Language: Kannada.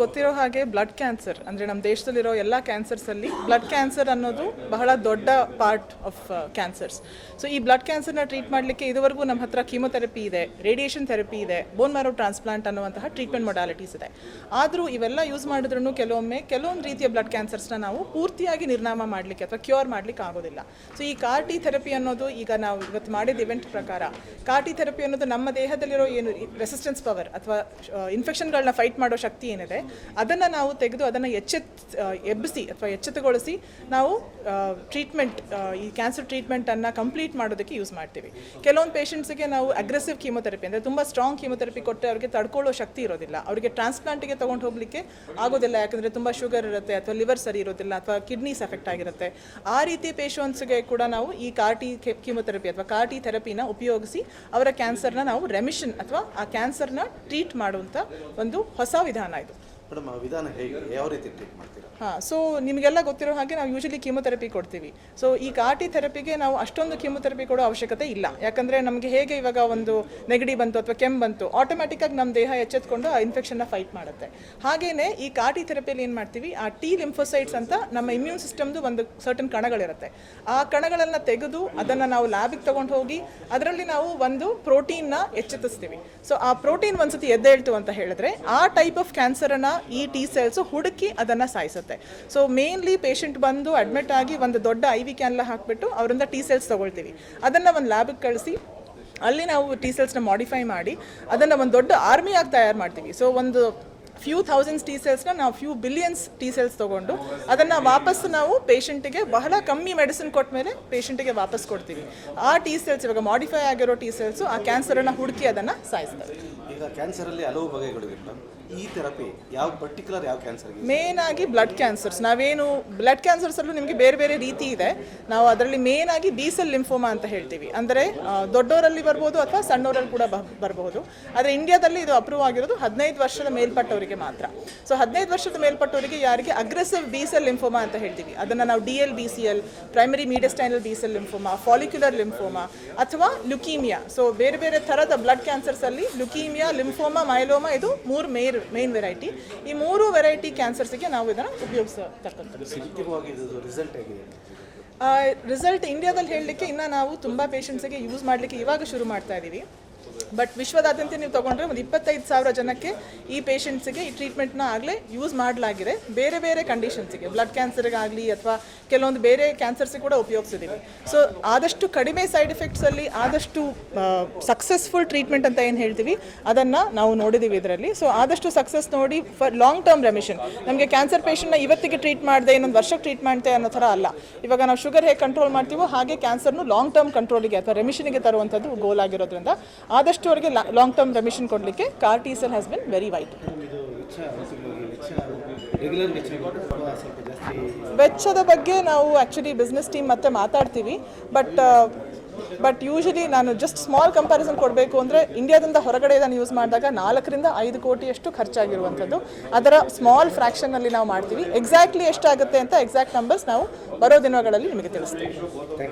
ಗೊತ್ತಿರೋ ಹಾಗೆ ಬ್ಲಡ್ ಕ್ಯಾನ್ಸರ್ ಅಂದರೆ ನಮ್ಮ ದೇಶದಲ್ಲಿರೋ ಎಲ್ಲ ಕ್ಯಾನ್ಸರ್ಸಲ್ಲಿ ಬ್ಲಡ್ ಕ್ಯಾನ್ಸರ್ ಅನ್ನೋದು ಬಹಳ ದೊಡ್ಡ ಪಾರ್ಟ್ ಆಫ್ ಕ್ಯಾನ್ಸರ್ಸ್ ಸೊ ಈ ಬ್ಲಡ್ ಕ್ಯಾನ್ಸರ್ನ ಟ್ರೀಟ್ ಮಾಡಲಿಕ್ಕೆ ಇದುವರೆಗೂ ನಮ್ಮ ಹತ್ರ ಕೀಮೊಥೆರಪಿ ಇದೆ ರೇಡಿಯೇಷನ್ ಥೆರಪಿ ಇದೆ ಬೋನ್ ಮ್ಯಾರೋ ಟ್ರಾನ್ಸ್ಪ್ಲಾಂಟ್ ಅನ್ನುವಂತಹ ಟ್ರೀಟ್ಮೆಂಟ್ ಮೊಡಾಲಿಟೀಸ್ ಇದೆ. ಆದರೂ ಇವೆಲ್ಲ ಯೂಸ್ ಮಾಡಿದ್ರೂ ಕೆಲವೊಮ್ಮೆ ಕೆಲವೊಂದು ರೀತಿಯ ಬ್ಲಡ್ ಕ್ಯಾನ್ಸರ್ಸ್ನ ನಾವು ಪೂರ್ತಿಯಾಗಿ ನಿರ್ನಾಮ ಮಾಡಲಿಕ್ಕೆ ಅಥವಾ ಕ್ಯೂರ್ ಮಾಡಲಿಕ್ಕೆ ಆಗೋದಿಲ್ಲ. ಸೊ ಈ ಕಾರ್ಟಿ ಥೆರಪಿ ಅನ್ನೋದು ಈಗ ನಾವು ಇವತ್ತು ಮಾಡಿದ ಇವೆಂಟ್ ಪ್ರಕಾರ ಕಾರ್ಟಿ ಥೆರಪಿ ಅನ್ನೋದು ನಮ್ಮ ದೇಹದಲ್ಲಿರೋ ಏನು ರೆಸಿಸ್ಟೆನ್ಸ್ ಪವರ್ ಅಥವಾ ಇನ್ಫೆಕ್ಷನ್ಗಳನ್ನ ಫೈಟ್ ಮಾಡೋ ಶಕ್ತಿ ಏನಿದೆ, ಅದನ್ನು ನಾವು ತೆಗೆದು ಅದನ್ನು ಎಚ್ಚೆತ್ ಎಬ್ಬಿಸಿ ಅಥವಾ ಎಚ್ಚೆತ್ತುಗೊಳಿಸಿ ನಾವು ಟ್ರೀಟ್ಮೆಂಟ್ ಈ ಕ್ಯಾನ್ಸರ್ ಟ್ರೀಟ್ಮೆಂಟನ್ನು ಕಂಪ್ಲೀಟ್ ಮಾಡೋದಕ್ಕೆ ಯೂಸ್ ಮಾಡ್ತೀವಿ. ಕೆಲವೊಂದು ಪೇಷಂಟ್ಸಿಗೆ ನಾವು ಅಗ್ರೆಸಿವ್ ಕೀಮೊಥೆರಪಿ ಅಂದರೆ ತುಂಬ ಸ್ಟ್ರಾಂಗ್ ಕೀಮೊಥೆರಪಿ ಕೊಟ್ಟರೆ ಅವರಿಗೆ ತಡ್ಕೊಳ್ಳೋ ಶಕ್ತಿ ಇರೋದಿಲ್ಲ. ಅವರಿಗೆ ಟ್ರಾನ್ಸ್ಪ್ಲಾಂಟಿಗೆ ತೊಗೊಂಡು ಹೋಗಲಿಕ್ಕೆ ಆಗೋದಿಲ್ಲ, ಯಾಕಂದರೆ ತುಂಬ ಶುಗರ್ ಇರುತ್ತೆ ಅಥವಾ ಲಿವರ್ ಸರಿ ಇರೋದಿಲ್ಲ ಅಥವಾ ಕಿಡ್ನೀಸ್ ಎಫೆಕ್ಟ್ ಆಗಿರುತ್ತೆ. ಆ ರೀತಿ ಪೇಷಂಟ್ಸ್ಗೆ ಕೂಡ ನಾವು ಈ ಕಾರ್ಟಿ ಕೀಮೊಥೆರಪಿ ಅಥವಾ ಕಾರ್ಟಿ ಥೆರಪಿನ ಉಪಯೋಗಿಸಿ ಅವರ ಕ್ಯಾನ್ಸರ್ನ ನಾವು ರೆಮಿಷನ್ ಅಥವಾ ಆ ಕ್ಯಾನ್ಸರ್ನ ಟ್ರೀಟ್ ಮಾಡುವಂಥ ಒಂದು ಹೊಸ ವಿಧಾನ ಇದು ಯಾವ ರೀತಿ ಹಾಂ ಸೊ ನಿಮಗೆಲ್ಲ ಗೊತ್ತಿರೋ ಹಾಗೆ ನಾವು ಯೂಶಲಿ ಕೀಮೊಥೆರಪಿ ಕೊಡ್ತೀವಿ. ಸೊ ಈ ಕಾಟಿ ಥೆರಪಿಗೆ ನಾವು ಅಷ್ಟೊಂದು ಕೀಮೊಥೆರಪಿ ಕೊಡೋ ಅವಶ್ಯಕತೆ ಇಲ್ಲ. ಯಾಕಂದರೆ ನಮಗೆ ಹೇಗೆ ಇವಾಗ ಒಂದು ನೆಗಡಿ ಬಂತು ಅಥವಾ ಕೆಮ್ಮು ಬಂತು ಆಟೋಮ್ಯಾಟಿಕ್ಕಾಗಿ ನಮ್ಮ ದೇಹ ಎಚ್ಚೆತ್ಕೊಂಡು ಆ ಇನ್ಫೆಕ್ಷನ್ನ ಫೈಟ್ ಮಾಡುತ್ತೆ. ಹಾಗೇನೆ ಈ ಕಾಟಿ ಥೆರಪಿಯಲ್ಲಿ ಏನು ಮಾಡ್ತೀವಿ? ಆ ಟಿ ಲಿಂಫೋಸೈಟ್ಸ್ ಅಂತ ನಮ್ಮ ಇಮ್ಯೂನ್ ಸಿಸ್ಟಮ್ದು ಒಂದು ಸರ್ಟನ್ ಕಣಗಳಿರುತ್ತೆ. ಆ ಕಣಗಳನ್ನು ತೆಗೆದು ಅದನ್ನು ನಾವು ಲ್ಯಾಬಿಗೆ ತೊಗೊಂಡು ಹೋಗಿ ಅದರಲ್ಲಿ ನಾವು ಒಂದು ಪ್ರೋಟೀನ್ನ ಎಚ್ಚೆತ್ತಿಸ್ತೀವಿ. ಸೊ ಆ ಪ್ರೋಟೀನ್ ಒಂದ್ಸತಿ ಎದ್ದೇಳ್ತು ಅಂತ ಹೇಳಿದ್ರೆ ಆ ಟೈಪ್ ಆಫ್ ಕ್ಯಾನ್ಸರನ್ನು ಈ ಟಿ ಸೆಲ್ಸ್ ಹುಡುಕಿ ಅದನ್ನು ಸಾಯಿಸುತ್ತೆ. ಸೊ ಮೇನ್ಲಿ ಪೇಷಂಟ್ ಬಂದು ಅಡ್ಮಿಟ್ ಆಗಿ ಒಂದು ದೊಡ್ಡ ಐ ವಿ ಕ್ಯಾನ್ಲ ಹಾಕಿಬಿಟ್ಟು ಅವರಿಂದ ಟಿ ಸೆಲ್ಸ್ ತೊಗೊಳ್ತೀವಿ. ಅದನ್ನು ಒಂದು ಲ್ಯಾಬಿಗೆ ಕಳಿಸಿ, ಅಲ್ಲಿ ನಾವು ಟಿ ಸೆಲ್ಸ್ನ ಮಾಡಿಫೈ ಮಾಡಿ, ಅದನ್ನು ಒಂದು ದೊಡ್ಡ ಆರ್ಮಿಯಾಗಿ ತಯಾರು ಮಾಡ್ತೀವಿ. ಸೊ ಒಂದು ಫ್ಯೂ ಥೌಸಂಡ್ಸ್ ಟಿ ಸೆಲ್ಸ್ನ ನಾವು ಫ್ಯೂ ಬಿಲಿಯನ್ಸ್ ಟಿ ಸೆಲ್ಸ್ ತೊಗೊಂಡು, ಅದನ್ನು ವಾಪಸ್ ನಾವು ಪೇಷಂಟಿಗೆ ಬಹಳ ಕಮ್ಮಿ ಮೆಡಿಸಿನ್ ಕೊಟ್ಟ ಮೇಲೆ ಪೇಷಂಟಿಗೆ ವಾಪಸ್ ಕೊಡ್ತೀವಿ. ಆ ಟಿ ಸೆಲ್ಸ್ ಇವಾಗ ಮಾಡಿಫೈ ಆಗಿರೋ ಟಿ ಸೆಲ್ಸು ಆ ಕ್ಯಾನ್ಸರನ್ನು ಹುಡುಕಿ ಅದನ್ನು ಸಾಯಿಸ್ತವೆ ಈಗ ಕ್ಯಾನ್ಸರಲ್ಲಿ ಹಲವು ಬಗೆಗಳಿವೆ ಮೇಡಮ್ ಈ ಥೆರಪಿ ಯಾವ ಪರ್ಟಿಕ್ಯುಲರ್ ಯಾವ ಕ್ಯಾನ್ಸರ್ ಮೇನ್ ಆಗಿ ಬ್ಲಡ್ ಕ್ಯಾನ್ಸರ್ಸ್ ನಾವೇನು ಬ್ಲಡ್ ಕ್ಯಾನ್ಸರ್ಸಲ್ಲೂ ನಿಮಗೆ ಬೇರೆ ಬೇರೆ ರೀತಿ ಇದೆ. ನಾವು ಅದರಲ್ಲಿ ಮೇನ್ ಆಗಿ ಬೀಸಲ್ ಲಿಂಫೋಮಾ ಅಂತ ಹೇಳ್ತೀವಿ. ಅಂದರೆ ದೊಡ್ಡೋರಲ್ಲಿ ಬರ್ಬೋದು ಅಥವಾ ಸಣ್ಣವರಲ್ಲಿ ಕೂಡ ಬರಬಹುದು ಆದರೆ ಇಂಡಿಯಾದಲ್ಲಿ ಇದು ಅಪ್ರೂವ್ ಆಗಿರೋದು ಹದಿನೈದು ವರ್ಷದ ಮೇಲ್ಪಟ್ಟವರಿಗೆ ಮಾತ್ರ. ಸೊ ಹದಿನೈದು ವರ್ಷದ ಮೇಲ್ಪಟ್ಟವರಿಗೆ ಯಾರಿಗೆ ಅಗ್ರೆಸಿವ್ ಬೀಸಲ್ ಲಿಂಫೋಮಾ ಅಂತ ಹೇಳ್ತೀವಿ. ಅದನ್ನು ನಾವು D L B C L primary mediastinal B cell lymphoma follicular lymphoma ಅಥವಾ ಲುಕೀಮಿಯಾ ಸೊ ಬೇರೆ ಬೇರೆ ಥರದ ಬ್ಲಡ್ ಕ್ಯಾನ್ಸರ್ಸಲ್ಲಿ ಲುಕೀಮಿಯಾ ಲಿಂಫೋಮಾ ಮೈಲೋಮಾ ಇದು ಮೂರು ಮೇರ್ ಮೇನ್ ವೆರೈಟಿ ಈ ಮೂರು ವೆರೈಟಿ ಕ್ಯಾನ್ಸರ್ಸ್ಗೆ ನಾವು ಇದನ್ನು ಉಪಯೋಗಿಸತಕ್ಕಂಥದ್ದು. ರಿಸಲ್ಟ್ ಇಂಡಿಯಾದಲ್ಲಿ ಹೇಳಲಿಕ್ಕೆ ಇನ್ನು ನಾವು ತುಂಬ ಪೇಷಂಟ್ಸಿಗೆ ಯೂಸ್ ಮಾಡಲಿಕ್ಕೆ ಇವಾಗ ಶುರು ಮಾಡ್ತಾ ಇದ್ದೀವಿ ಬಟ್ ವಿಶ್ವದಾದ್ಯಂತ ನೀವು ತಗೊಂಡ್ರೆ ಒಂದು ಇಪ್ಪತ್ತೈದು ಸಾವಿರ ಜನಕ್ಕೆ ಈ ಪೇಷಂಟ್ಸಿಗೆ ಈ ಟ್ರೀಟ್ಮೆಂಟ್ನ ಆಗಲೇ ಯೂಸ್ ಮಾಡಲಾಗಿದೆ. ಬೇರೆ ಬೇರೆ ಕಂಡೀಷನ್ಸಿಗೆ ಬ್ಲಡ್ ಕ್ಯಾನ್ಸರ್ಗಾಗಲಿ ಅಥವಾ ಕೆಲವೊಂದು ಬೇರೆ ಕ್ಯಾನ್ಸರ್ಸಿಗೆ ಕೂಡ ಉಪಯೋಗಿಸಿದ್ದೀವಿ ಸೊ ಆದಷ್ಟು ಕಡಿಮೆ ಸೈಡ್ ಎಫೆಕ್ಟ್ಸಲ್ಲಿ ಆದಷ್ಟು ಸಕ್ಸಸ್ಫುಲ್ ಟ್ರೀಟ್ಮೆಂಟ್ ಅಂತ ಏನು ಹೇಳ್ತೀವಿ, ಅದನ್ನು ನಾವು ನೋಡಿದ್ದೀವಿ ಇದರಲ್ಲಿ. ಸೊ ಆದಷ್ಟು ಸಕ್ಸಸ್ ನೋಡಿ ಫಾರ್ ಲಾಂಗ್ ಟರ್ಮ್ ರೆಮಿಷನ್ ನಮಗೆ ಕ್ಯಾನ್ಸರ್ ಪೇಷಂಟ್ನ ಇವತ್ತಿಗೆ ಟ್ರೀಟ್ ಮಾಡಿದೆ, ಇನ್ನೊಂದು ವರ್ಷಕ್ಕೆ ಟ್ರೀಟ್ ಮಾಡ್ತೆ ಅನ್ನೋ ಥರ ಅಲ್ಲ. ಇವಾಗ ನಾವು ಶುಗರ್ ಹೇಗೆ ಕಂಟ್ರೋಲ್ ಮಾಡ್ತೀವೋ ಹಾಗೆ ಕ್ಯಾನ್ಸರ್ನು ಲಾಂಗ್ ಟರ್ಮ್ ಕಂಟ್ರೋಲಿಗೆ ಅಥವಾ ರೆಮಿಷನ್ಗೆ ತರುವಂಥದ್ದು ಗೋಲ್ ಆಗಿರೋದ್ರಿಂದ. ಆದಷ್ಟು ಅವರಿಗೆ ಲಾಂಗ್ ಟರ್ಮ್ ರೆಮಿಷನ್ ಕೊಡಲಿಕ್ಕೆ CAR T cell has been very wide ವೆಚ್ಚದ ಬಗ್ಗೆ ನಾವು ಆ್ಯಕ್ಚುಲಿ ಬಿಸ್ನೆಸ್ ಟೀಮ್ ಮತ್ತೆ ಮಾತಾಡ್ತೀವಿ. ಬಟ್ ಬಟ್ ಯೂಶಲಿ ನಾನು ಜಸ್ಟ್ ಸ್ಮಾಲ್ ಕಂಪ್ಯಾರಿಸನ್ ಕೊಡಬೇಕು ಅಂದರೆ ಇಂಡಿಯಾದಿಂದ ಹೊರಗಡೆ ನಾನು ಯೂಸ್ ಮಾಡಿದಾಗ ನಾಲ್ಕರಿಂದ ಐದು ಕೋಟಿಯಷ್ಟು ಖರ್ಚಾಗಿರುವಂಥದ್ದು. ಅದರ ಸ್ಮಾಲ್ ಫ್ರ್ಯಾಕ್ಷನಲ್ಲಿ ನಾವು ಮಾಡ್ತೀವಿ. ಎಕ್ಸಾಕ್ಟ್ಲಿ ಎಷ್ಟಾಗುತ್ತೆ ಅಂತ ಎಕ್ಸಾಕ್ಟ್ ನಂಬರ್ಸ್ ನಾವು ಬರೋ ದಿನಗಳಲ್ಲಿ ನಿಮಗೆ ತಿಳಿಸ್ತೀವಿ.